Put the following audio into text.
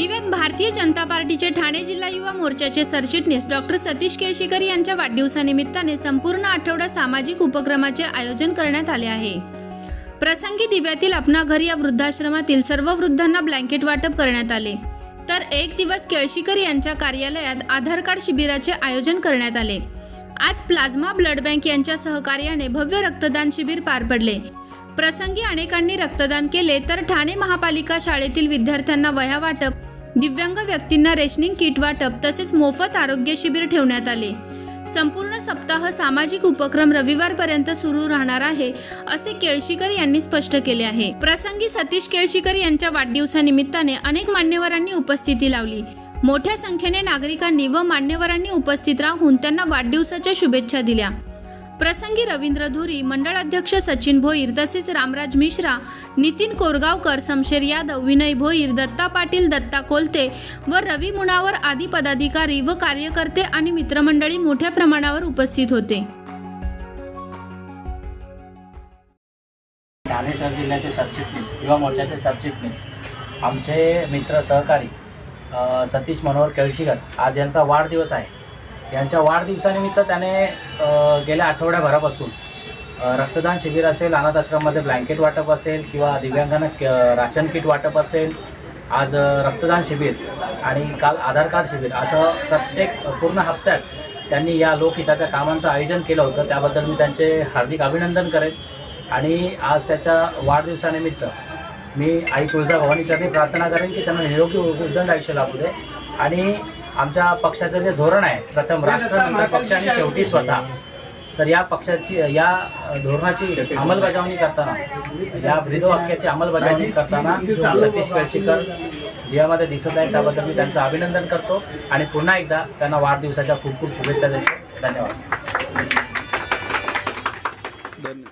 दिव्यात भारतीय जनता पार्टीचे ठाणे जिल्हा युवा मोर्चाचे सरचिटणीस डॉक्टर सतीश केळशीकर यांच्या वाढदिवसानिमित्ताने संपूर्ण आठवडा सामाजिक उपक्रमाचे आयोजन करण्यात आले आहे. प्रसंगी दिव्यातील अपना घर या वृद्धाश्रमातील सर्व वृद्धांना ब्लँकेट वाटप करण्यात आले. तर एक दिवस केळशीकर यांच्या कार्यालयात आधार कार्ड शिबिराचे आयोजन करण्यात आले. आज प्लाझ्मा ब्लड बँक यांच्या सहकार्याने भव्य रक्तदान शिबिर पार पडले. प्रसंगी अनेकांनी रक्तदान केले तर ठाणे महापालिका शाळेतील विद्यार्थ्यांना वह्या वाटप दिव्यांग व्यक्तींना रेशनिंग किट वाटप तसेच मोफत आरोग्य शिबिर ठेवण्यात आले. संपूर्ण सप्ताह सामाजिक उपक्रम रविवारपर्यंत सुरू राहणार आहे असे केळशीकर यांनी स्पष्ट केले आहे. प्रसंगी सतीश केळशीकर यांच्या वाढदिवसानिमित्ताने अनेक मान्यवरांनी उपस्थिती लावली. मोठ्या संख्येने नागरिकांनी व मान्यवरांनी उपस्थित राहून त्यांना वाढदिवसाच्या शुभेच्छा दिल्या. प्रसंगी रवींद्र धुरी मंडळाध्यक्ष सचिन भोईर तसेच रामराज मिश्रा नितीन कोरगावकर समशेर यादव विनय भोईर दत्ता पाटील दत्ता कोलते व रवी मुणावर आदी पदाधिकारी व कार्यकर्ते आणि मित्रमंडळी मोठ्या प्रमाणावर उपस्थित होते. ठाणे शहर जिल्ह्याचे सरचिटणीस युवा मोर्चाचे सरचिटणीस आमचे मित्र सहकारी सतीश मनोहर केळशीकर आज यांचा वाढदिवस आहे. यांच्या वाढदिवसानिमित्त त्याने गेल्या आठवड्याभरापासून रक्तदान शिबिर असेल अनाथ आश्रममध्ये ब्लँकेट वाटप असेल किंवा दिव्यांगांना क- राशन किट वाटप असेल आज रक्तदान शिबिर आणि काल आधार कार्ड शिबिर असं प्रत्येक पूर्ण हप्त्यात त्यांनी या लोकहिताच्या कामांचं आयोजन केलं होतं. त्याबद्दल मी त्यांचे हार्दिक अभिनंदन करेन आणि आज त्याच्या वाढदिवसानिमित्त मी आई तुळजाभवानी चरणी प्रार्थना करेन की त्यांना निरोगी उद्दंड आयुष्य लाभू दे. आणि आमच्या पक्षाचं जे धोरण आहे प्रथम राष्ट्र नंतर पक्ष आणि शेवटी स्वतः. तर या पक्षाची या धोरणाची अंमलबजावणी करताना या ब्रीदवाक्याची अंमलबजावणी करताना सतीश केळशीकर यामध्ये दिसत आहे त्याबद्दल मी त्यांचं अभिनंदन करतो. आणि पुन्हा एकदा त्यांना वाढदिवसाच्या खूप खूप शुभेच्छा देतो. धन्यवाद. धन्यवाद.